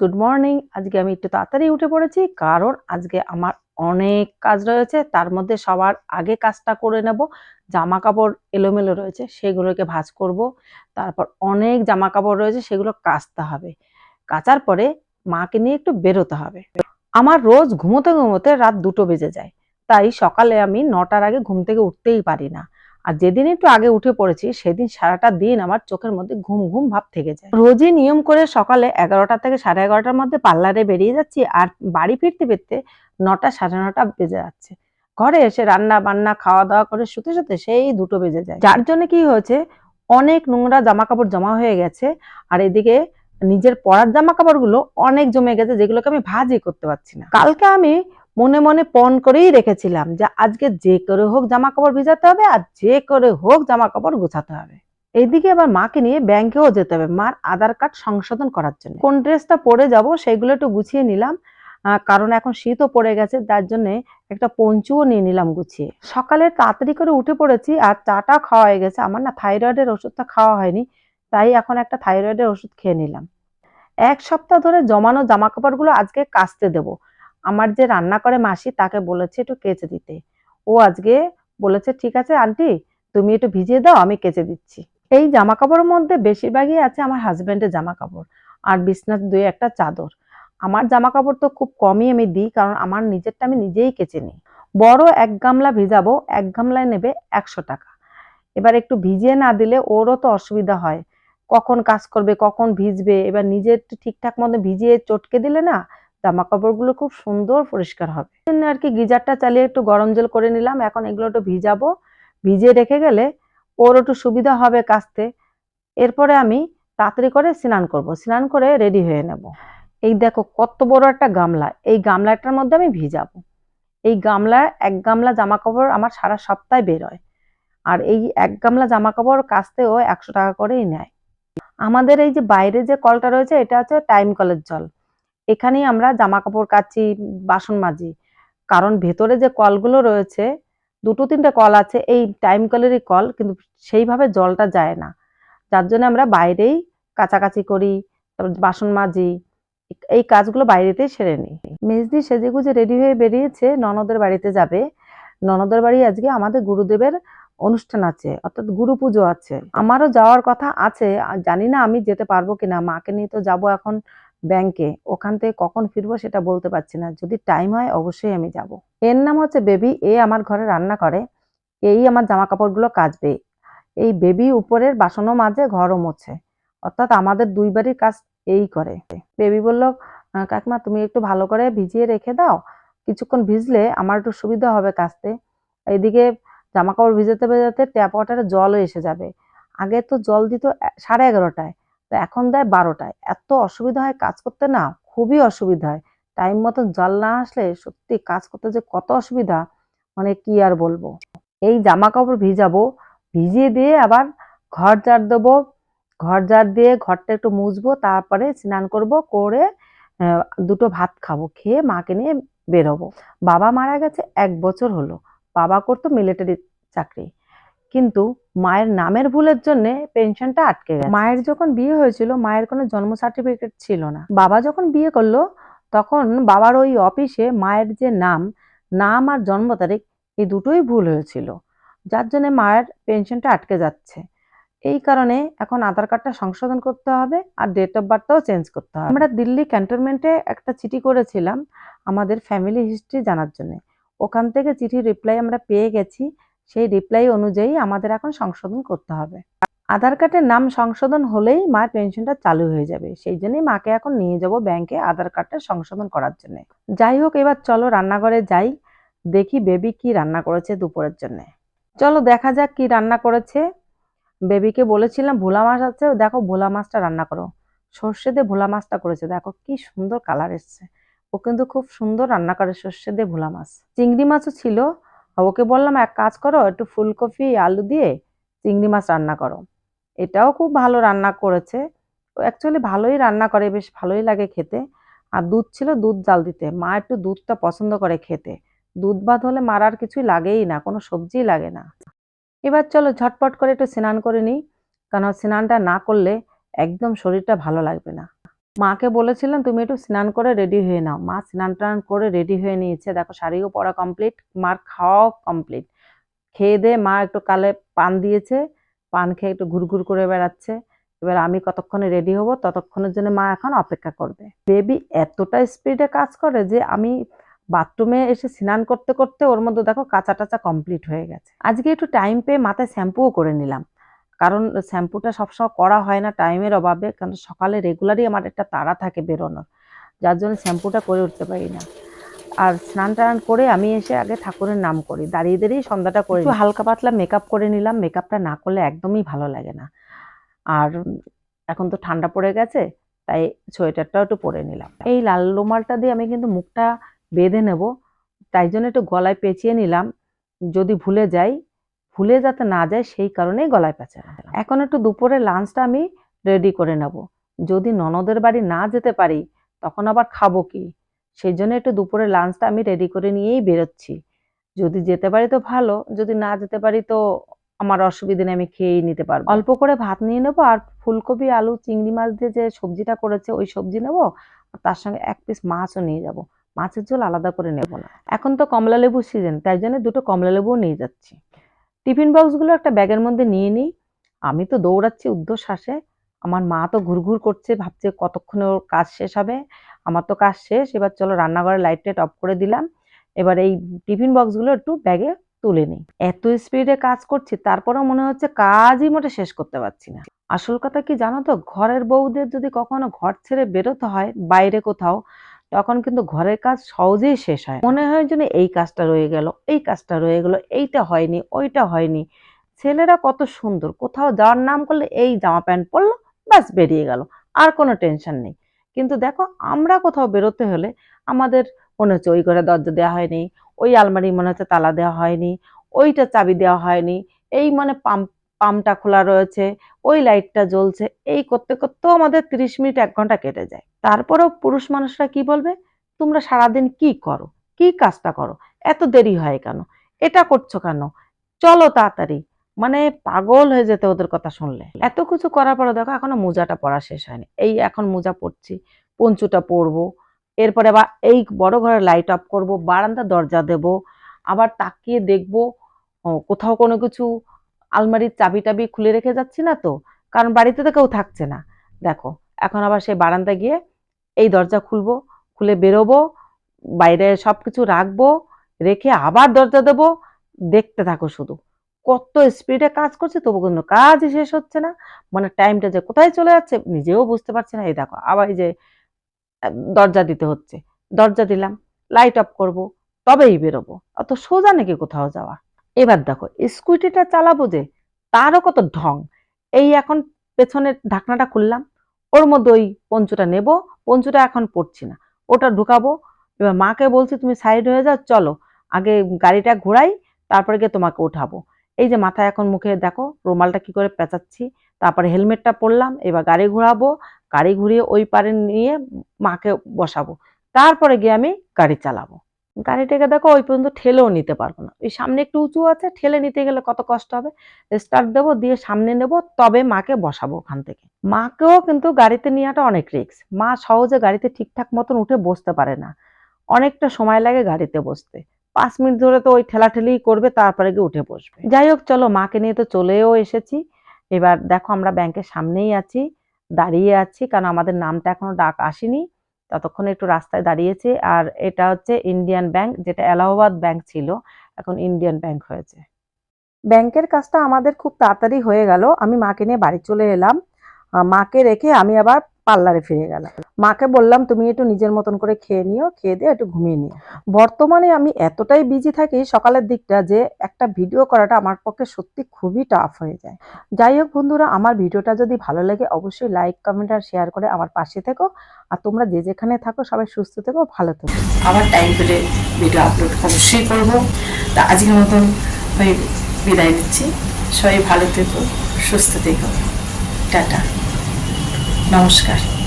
Good morning আজকে আমি একটু তাড়াতাড়ি উঠে পড়েছি, কারণ আজকে আমার অনেক কাজ রয়েছে। তার মধ্যে সবার আগে কাজটা করে নেব। জামা কাপড় এলোমেলো রয়েছে, সেগুলোকে ভাজ করব। তারপর অনেক জামা কাপড় রয়েছে, সেগুলো কাচতে হবে। কাচার পরে মাকে নিয়ে একটু বেরোতে হবে। আমার রোজ ঘুমোতে ঘুমোতে রাত দুটো বেজে যায়। তাই সকালে আমি নটার আগে ঘুম থেকে উঠতেই পারি না। আর যেদিন একটু আগে উঠে পড়েছি, সেদিন সারাটা দিন আমার চোখের মধ্যে ঘুম ঘুম ভাব থেকে যায়। রোজই নিয়ম করে সকালে এগারোটা থেকে সাড়ে এগারোটার মধ্যে পার্লারে বেরিয়ে যাচ্ছি আর বাড়ি ফিরতে ফিরতে নটা সাড়ে নটা বেজে যাচ্ছে। ঘরে এসে রান্না বান্না, খাওয়া দাওয়া করে শুতে শুতে সেই দুটো বেজে যায়। যার জন্য কি হয়েছে, অনেক নোংরা জামা কাপড় জমা হয়ে গেছে আর এদিকে নিজের পরার জামা কাপড়গুলো অনেক জমে গেছে, যেগুলোকে আমি ভাজই করতে পারছি না। কালকে আমি মনে মনে পণ করেই রেখেছিলাম যে আজকে যে করে হোক জামা কাপড় ভিজাতে হবে আর যে করে হোক জামা কাপড় গোছাতে হবে। এইদিকে আবার মাকে নিয়ে ব্যাংকেও যেতে হবে মার আধার কার্ড সংশোধন করার জন্য। কোন ড্রেসটা পরে যাব সেগুলো একটু গুছিয়ে নিলাম কারণ এখন শীতও পড়ে গেছে, তার জন্য একটা পঞ্চুও নিয়ে নিলাম গুছিয়ে। সকালে তাড়াতাড়ি করে উঠে পড়েছি আর চাটা খাওয়া হয়ে গেছে, আমার না থাইরয়েডের ওষুধটা খাওয়া হয়নি, তাই এখন একটা থাইরয়েডের ওষুধ খেয়ে নিলাম। এক সপ্তাহ ধরে জমানো জামা কাপড়গুলো আজকে কাচতে দেবো। আমার যে রান্না করে মাসি তাকে বলেছে একটু কেচে দিতে। ও আজকে বলেছে, ঠিক আছে আন্টি, তুমি একটু ভিজিয়ে দাও, আমি কেচে দিচ্ছি। এই জামা কাপড়ের মধ্যে বেশিরভাগই আছে আমার হাজব্যান্ডের জামা কাপড় আর বিছনার দুই একটা চাদর। আমার জামা কাপড় তো খুব কমই আমি দিই কারণ আমার নিজেরটা আমি নিজেই কেচে নিই। বড় এক গামলা ভিজাবো, এক গামলায় নেবে একশো টাকা। এবার একটু ভিজিয়ে না দিলে ওরও তো অসুবিধা হয়। কখন কাজ করবে, কখন ভিজবে, এবার নিজের ঠিকঠাক মতো ভিজিয়ে চটকে দিলে না জামা কাপড়গুলো খুব সুন্দর পরিষ্কার হবে। জন্য আর কি গিজারটা চালিয়ে একটু গরম জল করে নিলাম। এখন এগুলো একটু ভিজাবো। ভিজিয়ে রেখে গেলে ওর একটু সুবিধা হবে কাচতে এরপরে আমি তাড়াতাড়ি করে স্নান করব। স্নান করে রেডি হয়ে নেব। এই দেখো কত বড় একটা গামলা। এই গামলাটার মধ্যে আমি ভিজাবো। এই গামলা, এক গামলা জামা কাপড় আমার সারা সপ্তাহে বেরোয়। আর এই এক গামলা জামা কাপড় কাচতেও একশো টাকা করেই নেয়। আমাদের এই যে বাইরে যে কলটা রয়েছে, এটা হচ্ছে টাইম কলের জল। এখানেই আমরা জামা কাপড় কাচি, বাসন মাজি। কারণ ভেতরে যে কলগুলো রয়েছে, দুটো তিনটে কল আছে, এই টাইম কলেরই কল, কিন্তু সেইভাবে জলটা যায় না। যার জন্য আমরা বাইরেই কাচাকাচি করি, তারপর বাসন মাজি, এই কাজগুলো বাইরেতেই সেরে নিই। মেজদি সেজে গুজে রেডি হয়ে বেরিয়েছে, ননদের বাড়িতে যাবে। ননদের বাড়ি আজকে আমাদের গুরুদেবের অনুষ্ঠান আছে, অর্থাৎ গুরু পুজো আছে। আমারও যাওয়ার কথা আছে জানি না আমি যেতে পারব কিনা, মাকে নিয়ে তো যাব এখন ব্যাংকে ওখান থেকে কখন ফিরবো সেটা বলতে পারছি না। যদি টাইম হয় অবশ্যই আমি যাব। এর নাম হচ্ছে বেবি। এ আমার ঘরে রান্না করে। এই আমার জামা কাপড়গুলো কাচবে। এই বেবি উপরের বাসনও মাঝে ঘরও মোছে। অর্থাৎ আমাদের দুই বাড়ির কাজ এই করে। বেবি বলল "আহ, কাকিমা তুমি একটু ভালো করে ভিজিয়ে রেখে দাও। কিছুক্ষণ ভিজলে আমার একটু সুবিধা হবে কাচতে। এইদিকে জামা কাপড় ভিজাতে ভেজাতে ট্যাপ ওয়াটারে জলও এসে যাবে। আগে তো জল দিত সাড়ে এগারোটায়। তো এখন দেয় বারোটায়। এত অসুবিধা হয় কাজ করতে না, খুবই অসুবিধা হয়। টাইম মতন জল না আসলে সত্যি কাজ করতে যে কত অসুবিধা মানে কি আর বলব? এই জামা কাপড় ভিজাবো, ভিজিয়ে দিয়ে আবার ঘর ঝাড় দেবো, ঘর ঝাড় দিয়ে ঘরটা একটু মুছবো, তারপরে স্নান করব, করে দুটো ভাত খাব, খেয়ে মাকে নিয়ে বেরোবো। বাবা মারা গেছে এক বছর হলো। বাবা করতো মিলিটারি চাকরি। কিন্তু মায়ের নামের ভুলের জন্য পেনশনটা আটকে গেছে। মায়ের যখন বিয়ে হয়েছিল, মায়ের কোনো জন্ম সার্টিফিকেট ছিল না। বাবা যখন বিয়ে করল, তখন বাবার ওই অফিসে মায়ের যে নাম নাম আর জন্ম তারিখ এই দুটোই ভুল হয়েছিল। যার জন্য মায়ের পেনশনটা আটকে যাচ্ছে। এই কারণে এখন আধার কার্ডটা সংশোধন করতে হবে আর ডেট অফ বার্থটাও চেঞ্জ করতে হবে। আমরা দিল্লি ক্যান্টনমেন্টে একটা চিঠি করেছিলাম আমাদের ফ্যামিলি হিস্ট্রি জানার জন্য। ওখান থেকে চিঠির রিপ্লাই আমরা পেয়ে গেছি। সেই রিপ্লাই অনুযায়ী আমাদের এখন সংশোধন করতে হবে। আধার কার্ডের নাম সংশোধন হলেই মার পেনশনটা চালু হয়ে যাবে। সেই জন্যই মাকে এখন নিয়ে যাব ব্যাংকে আধার কার্ডটা সংশোধন করার জন্য। যাই হোক, এবার চলো রান্নাঘরে যাই। দেখি বেবি কি রান্না করেছে দুপুরের জন্য। চলো দেখা যাক কি রান্না করেছে। বেবিকে বলেছিলাম ভোলা মাছ আছে, দেখো ভোলা মাছটা রান্না করো। সর্ষে দিয়ে ভোলা মাছটা করেছে, দেখো কি সুন্দর কালার এসছে। ও কিন্তু খুব সুন্দর রান্না করে সর্ষে দিয়ে ভোলা মাছ। চিংড়ি মাছও ছিল ওকে বললাম, এক কাজ করো, একটু ফুলকপি, আলু দিয়ে চিংড়ি মাছ রান্না করো। এটাও খুব ভালো রান্না করেছে। ও অ্যাকচুয়ালি ভালোই রান্না করে, বেশ ভালোই লাগে খেতে। আর দুধ ছিল দুধ জাল দিতে। মা একটু দুধটা পছন্দ করে খেতে। দুধ ভাত হলে মার আর কিছুই লাগেই না, কোনো সবজিই লাগে না। এবার চলো ঝটপট করে একটু স্নান করে নিই। কারণ স্নানটা না করলে একদম শরীরটা ভালো লাগবে না। মাকে বলেছিলাম তুমি একটু স্নান করে রেডি হয়ে নাও। মা স্নান টান করে রেডি হয়ে নিয়েছে। দেখো, শাড়িও পরা কমপ্লিট, মার খাওয়াও কমপ্লিট। খেয়ে দিয়ে মা একটু কালে পান দিয়েছে, পান খেয়ে একটু ঘুরঘুর করে বেড়াচ্ছে। এবার আমি কতক্ষণে রেডি হব, ততক্ষণের জন্য মা এখন অপেক্ষা করবে। বেবি এতটা স্পিডে কাজ করে যে আমি বাথরুমে এসে স্নান করতে করতে ওর মধ্যে দেখো কাঁচা টাচা কমপ্লিট হয়ে গেছে। আজকে একটু টাইম পেয়ে মাথায় শ্যাম্পুও করে নিলাম। কারণ শ্যাম্পুটা সবসময় করা হয় না টাইমের অভাবে কারণ সকালে রেগুলারই আমার একটা তাড়া থাকে বেরোনোর যার জন্য শ্যাম্পুটা করে উঠতে পারি না। আর স্নান টান করে আমি এসে আগে ঠাকুরের নাম করি দাঁড়িয়ে দাঁড়িয়ে সন্ধ্যাটা করে একটু হালকা পাতলা মেকআপ করে নিলাম মেকআপটা না করলে একদমই ভালো লাগে না। আর এখন তো ঠান্ডা পড়ে গেছে তাই সোয়েটারটাও একটু পরে নিলাম। এই লাল রুমালটা দিয়ে আমি কিন্তু মুখটা বেঁধে নেব তাই জন্য একটু গলায় পেঁচিয়ে নিলাম যদি ভুলে যাই ভুলে যাতে না যায় সেই কারণেই গলায় পেঁচা এখন একটু দুপুরে লাঞ্চটা আমি রেডি করে নেব। যদি ননদের বাড়ি না যেতে পারি, তখন আবার খাব কি? সেই জন্য একটু দুপুরে লাঞ্চটা আমি রেডি করে নিয়েই বেরোচ্ছি। যদি যেতে পারি তো ভালো, যদি না যেতে পারি তো আমার অসুবিধে নেই, আমি খেয়েই নিতে পারব। অল্প করে ভাত নিয়ে নেব আর ফুলকপি, আলু, চিংড়ি মাছ দিয়ে যে সবজিটা করেছে ওই সবজি নেব তার সঙ্গে এক পিস মাছও নিয়ে যাব। মাছের ঝোল আলাদা করে নেব না। এখন তো কমলা লেবু সিজন তাই জন্য দুটো কমলা লেবুও নিয়ে যাচ্ছি। টিফিন বক্সগুলো একটা ব্যাগের মধ্যে নিয়ে নিই। আমি তো দৌড়াচ্ছি ঊর্ধ্বশ্বাসে আমার মা তো ঘুরঘুর করছে, ভাবছে কতক্ষণে ওর কাজ শেষ হবে। আমার তো কাজ শেষ, এবার চলো রান্নাঘরের লাইট টাইট অফ করে দিলাম। এবার এই টিফিন বক্সগুলো একটু ব্যাগে তুলে নিই। এত স্পিডে কাজ করছি, তারপরেও মনে হচ্ছে কাজই মোটে শেষ করতে পারছি না। আসল কথা কি জানো তো? ঘরের বউদের যদি কখনো ঘর ছেড়ে বেরোতে হয়, বাইরে কোথাও তখন কিন্তু ঘরের কাজ সহজেই শেষ হয়। মনে হয় যেন এই কাজটা রয়ে গেল, এই কাজটা রয়ে গেল, এইটা হয়নি, ওইটা হয়নি। ছেলেরা কত সুন্দর, কোথাও যাওয়ার নাম করলে এই জামা প্যান্ট পরলো, ব্যাস বেরিয়ে গেল, আর কোনো টেনশন নেই। কিন্তু দেখো, আমরা কোথাও বেরোতে হলে আমাদের মনে হচ্ছে ওই ঘরে দরজা দেওয়া হয়নি, ওই আলমারি মনে হচ্ছে তালা দেওয়া হয়নি, ওইটা চাবি দেওয়া হয়নি, এই মানে পাম্প, পাম্পটা খোলা রয়েছে ওই লাইটটা জ্বলছে। এই করতে করতেও আমাদের তিরিশ মিনিট এক ঘণ্টা কেটে যায়। তারপরেও পুরুষ মানুষরা কি বলবে? তোমরা সারাদিন কি করো? কি কাজটা করো? এত দেরি হয় কেন? এটা করছ কেন? চলো তাড়াতাড়ি। মানে পাগল হয়ে যেতে ওদের কথা শুনলে। এত কিছু করার পরে দেখো, এখনও মোজাটা পড়া শেষ হয়নি। এই এখন মোজা পড়ছি পঞ্চুটা পরবো, এরপরে আবার এই বড় ঘরে লাইট অফ করব বারান্দা দরজা দেব, আবার তাকিয়ে দেখব কোথাও কোনো কিছু আলমারির চাবি টাবি খুলে রেখে যাচ্ছি না তো, কারণ বাড়িতে তো কেউ থাকছে না। দেখো, এখন আবার সেই বারান্দা গিয়ে এই দরজা খুলবো, খুলে বেরোবো, বাইরে সব কিছু রাখব, রেখে আবার দরজা দেবো, দেখতে থাকো শুধু। কত স্পিডে কাজ করছে, তবু কিন্তু কাজই শেষ হচ্ছে না। মানে টাইমটা যে কোথায় চলে যাচ্ছে, নিজেও বুঝতে পারছি না। এই দেখো, আবার এই যে দরজা দিতে হচ্ছে। দরজা দিলাম লাইট অফ করব, তবেই বেরোবো। অত সোজা নাকি কোথাও যাওয়া? এবার দেখো স্কুটিটা চালাবো যে তারও কত ঢং। এই এখন পেছনের ঢাকনাটা খুললাম, ওর মধ্যে ওই পঞ্চুটা নেব, পঞ্চুটা এখন পড়ছি না। ওটা ঢুকাবো, এবার মাকে বলছি, তুমি সাইড হয়ে যাও, চলো। আগে গাড়িটা ঘোরাই, তারপরে গিয়ে তোমাকে উঠাবো এই যে মাথায় এখন মুখে দেখো, রুমালটা কি করে পেঁচাচ্ছি, তারপরে হেলমেটটা পরলাম, এবার গাড়ি ঘোরাবো, গাড়ি ঘুরিয়ে ওই পারে নিয়ে মাকে বসাবো। তারপরে গিয়ে আমি গাড়ি চালাবো। গাড়িটাকে দেখো ওই পর্যন্ত ঠেলেও নিতে পারব না। ওই সামনে একটু উঁচু আছে, ঠেলে নিতে গেলে কত কষ্ট হবে? স্টার্ট দেবো, দিয়ে সামনে নেব, তবে মাকে বসাবো ওখান থেকে। মাকেও কিন্তু গাড়িতে নেওয়াটা অনেক রিস্ক মা সহজে গাড়িতে ঠিকঠাক মতন উঠে বসতে পারে না। অনেকটা সময় লাগে গাড়িতে বসতে। পাঁচ মিনিট ধরে তো ওই ঠেলাঠেলি করবে, তারপরে গিয়ে উঠে বসবে। যাই হোক, চলো মাকে নিয়ে তো চলেও এসেছি। এবার দেখো আমরা ব্যাংকের সামনেই আছি, দাঁড়িয়ে আছি, কারণ আমাদের নামটা এখনও ডাক আসেনি। ততক্ষণ একটু রাস্তায় দাঁড়িয়েছি। আর এটা হচ্ছে ইন্ডিয়ান ব্যাংক যেটা এলাহাবাদ ব্যাংক ছিল। এখন ইন্ডিয়ান ব্যাংক হয়েছে। ব্যাংকের কাজটা আমাদের খুব তাড়াতাড়ি হয়ে গেল। আমি মাকে নিয়ে বাড়ি চলে এলাম। মাকে রেখে আমি আবার পার্লারে ফিরে গেলাম মাকে বললাম, তুমি একটু নিজের মতন করে খেয়ে নিও, খেয়ে দিয়ে একটু ঘুমিয়ে নিও। বর্তমানে আমি এতটাই বিজি থাকি সকালের দিকটা যে একটা ভিডিও করাটা আমার পক্ষে সত্যি খুবই টাফ হয়ে যায়। যাই হোক বন্ধুরা, আমার ভিডিওটা যদি ভালো লাগে অবশ্যই লাইক কমেন্ট আর শেয়ার করে আমার পাশে থেকো। আর তোমরা যে যেখানে থাকো সবাই সুস্থ থেকো, ভালো থেকো। আবার টাইম পেলে ভিডিও আপলোড অবশ্যই করব। তা আজকের মতন বিদায় নিচ্ছি। সবাই ভালো থেকো, সুস্থ থেকো। টাটা। Namaskar.